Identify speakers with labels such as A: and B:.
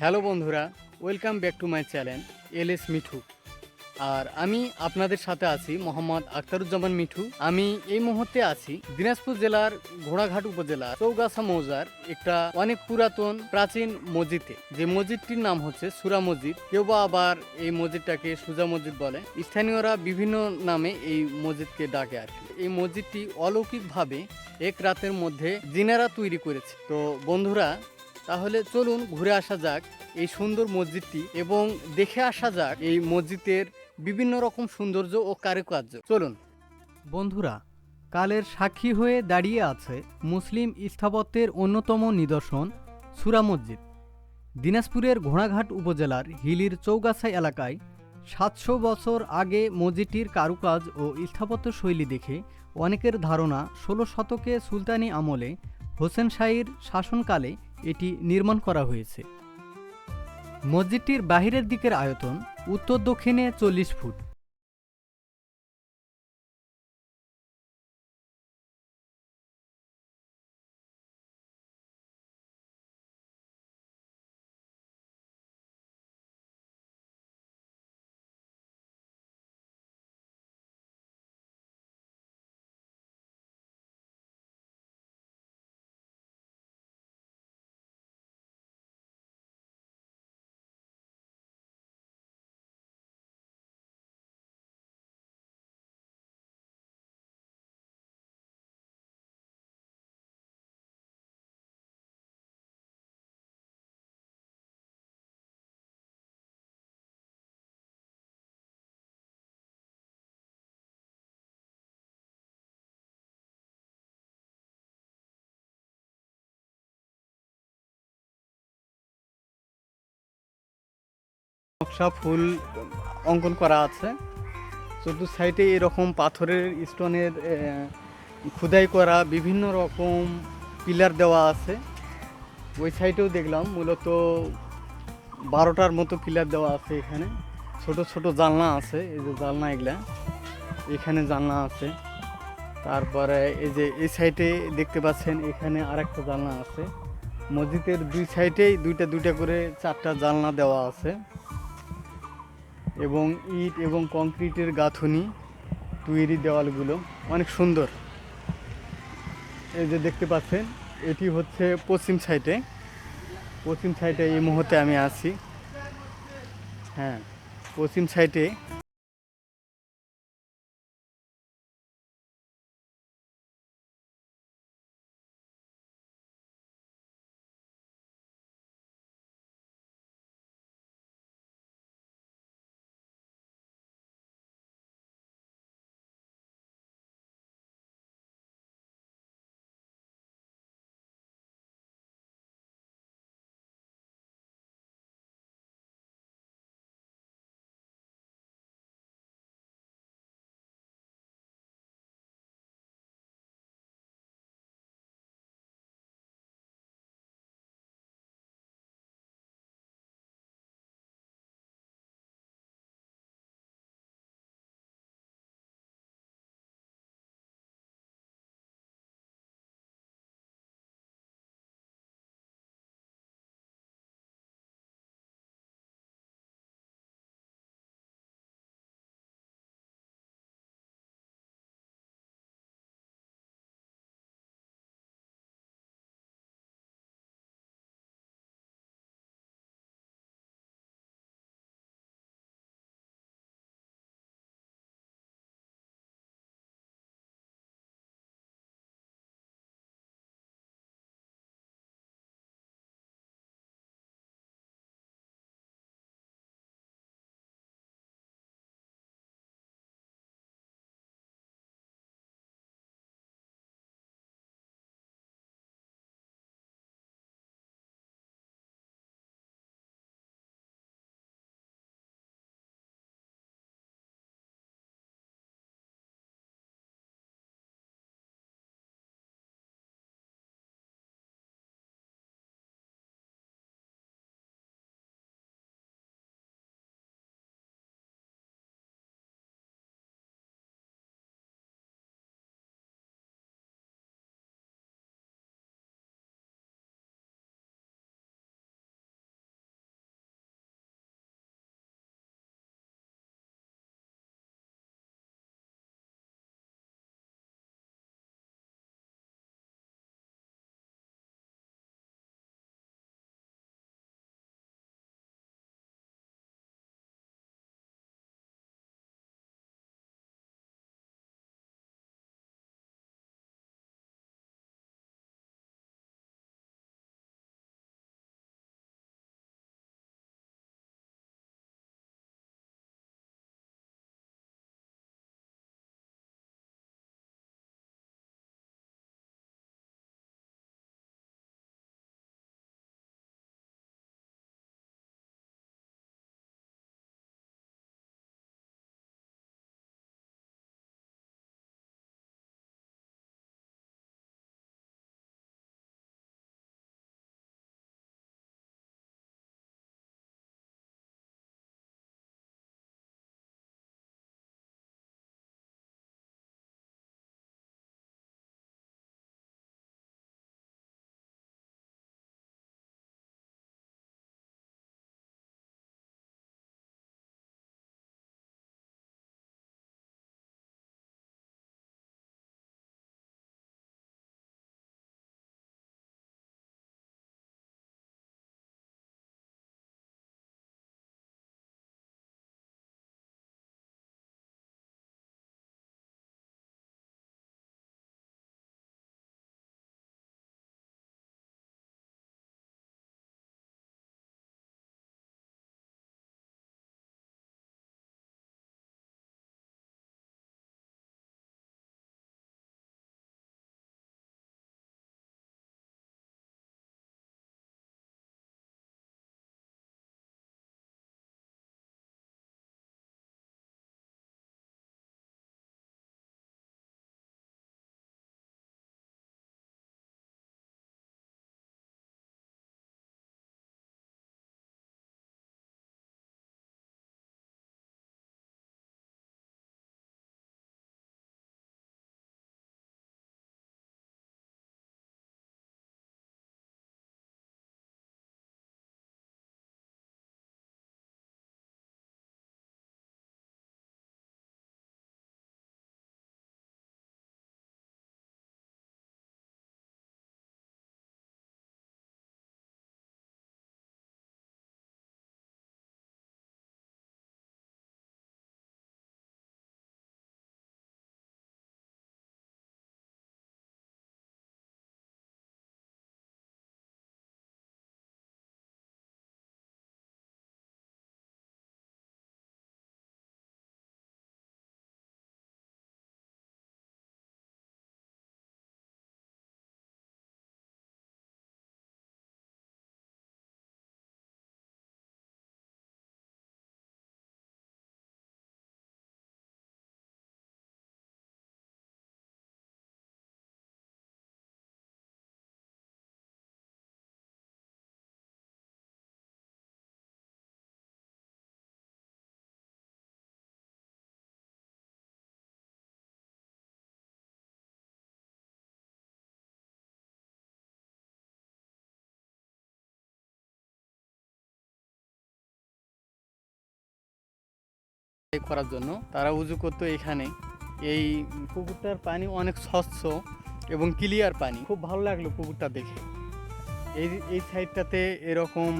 A: Hello বন্ধুরা, welcome back to my channel L S Mithu. আর আমি আপনাদের সাথে আছি মোহাম্মদ আখতারুজ্জামান মিঠু। আমি এই মুহূর্তে আছি দিনাজপুর জেলার ঘোড়াঘাট উপজেলার চৌগাছা মৌজার একটা অনেক পুরাতন প্রাচীন মসজিদে। যে মসজিদটির নাম হচ্ছে সুরা মসজিদ। কেউ বা আবার এই মসজিদটাকে সুজা মসজিদ বলে। স্থানীয়রা বিভিন্ন নামে এই মসজিদকে ডাকে আর কি। এই মসজিদটি অলৌকিকভাবে এক রাতের মধ্যে জিনারা তৈরি করেছে। তো বন্ধুরা তাহলে চলুন ঘুরে আসা যাক এই সুন্দর মসজিদটি এবং দেখে আসা যাক এই মসজিদের বিভিন্ন রকম সৌন্দর্য ও কারুকার্য। চলুন। বন্ধুরা, কালের সাক্ষী হয়ে দাঁড়িয়ে আছে মুসলিম স্থাপত্যের অন্যতম নিদর্শন সুরা মসজিদ। দিনাজপুরের ঘোড়াঘাট উপজেলার হিলির চৌগাছা এলাকায় সাতশো বছর আগে মসজিদটির কারুকাজ ও স্থাপত্য শৈলী দেখে অনেকের ধারণা ষোলো শতকে সুলতানি আমলে হোসেন শাহীর শাসনকালে এটি নির্মাণ করা হয়েছে। মসজিদটির বাহিরের দিকের আয়তন উত্তর দক্ষিণে চল্লিশ ফুট। নকশা ফুল অঙ্কন করা আছে। চতুর্থ সাইডে এরকম পাথরের, স্টোনের খোদাই করা বিভিন্ন রকম পিলার দেওয়া আছে। ওই সাইডেও দেখলাম, মূলত বারোটার মতো পিলার দেওয়া আছে এখানে। ছোট ছোট জানলা আছে, এই যে জানলা এগুলা। এখানে জানলা আছে। তারপরে এই যে এই সাইডে দেখতে পাচ্ছেন, এখানে আরেকটা জানলা আছে। মসজিদের দুই সাইডেই দুইটা দুইটা করে চারটা জানলা দেওয়া আছে। এবং ইট এবং কংক্রিটের গাঁথনি তৈরি দেওয়ালগুলো অনেক সুন্দর। এই যে দেখতে পাচ্ছেন, এটি হচ্ছে পশ্চিম সাইডে। পশ্চিম সাইডে এই মুহূর্তে আমি আছি। হ্যাঁ পশ্চিম সাইডে করার জন্য। তারা উজু করতো এখানে। এই পুকুরটার পানি অনেক স্বচ্ছ এবং ক্লিয়ার পানি। খুব ভালো লাগল পুকুরটা দেখে। এই এই সাইডটাতে এরকম